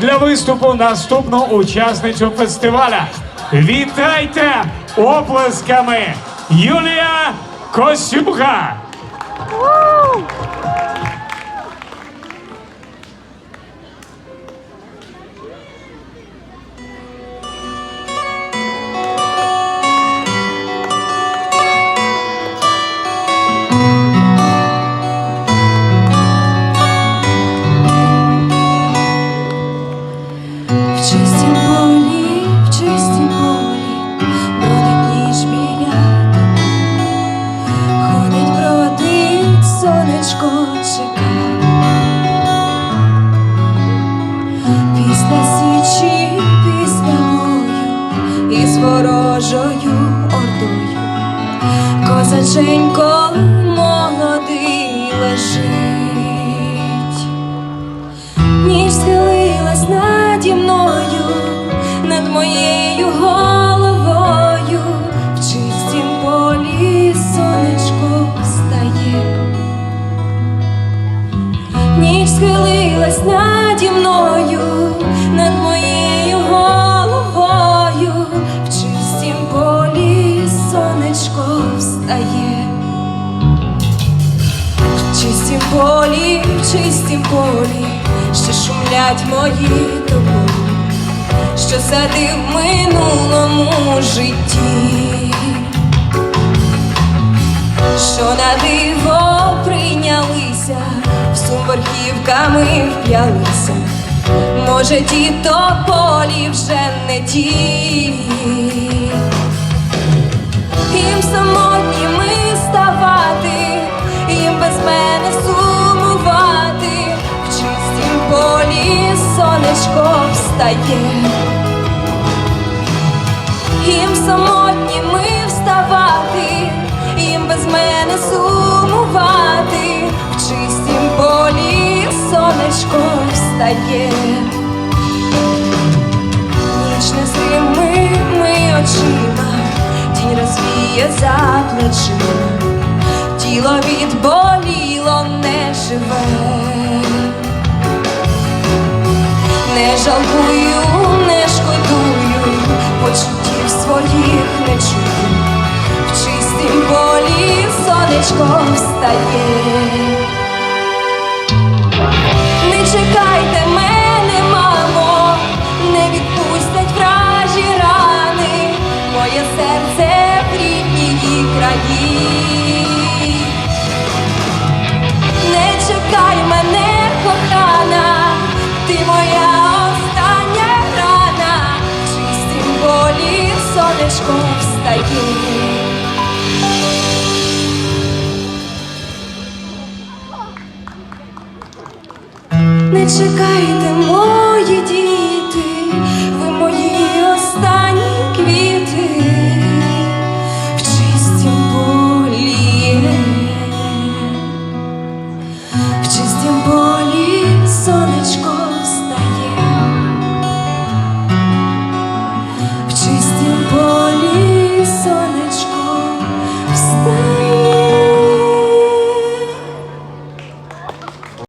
для виступу наступну учасницю фестиваля. Вітайте оплесками Юлія Косюха! Із ворожою ордою. Козаченько молодий лежить. Ніч схилилась наді мною, над моєю головою, в чистім полі сонечко встає. Ніч схилилась чистім полі, в чистім полі, ще шумлять мої тополі, що сади в минулому житті, що на диво прийнялися, в сум верхівками вп'ялися. Може, ті тополі вже не ті. Сонечко встає. Їм самотніми вставати, їм без мене сумувати, в чистім полі сонечко встає. Ніч не зримими очима, тінь розвіє за плечима, тіло відболіло, сонечко встає. Не чекайте мене, мамо, не відпустять вражі рани, моє серце в рідній краї. Не чекай мене, кохана, ти моя остання рана, в чистім полі сонечко встає. Чекайте, мої діти,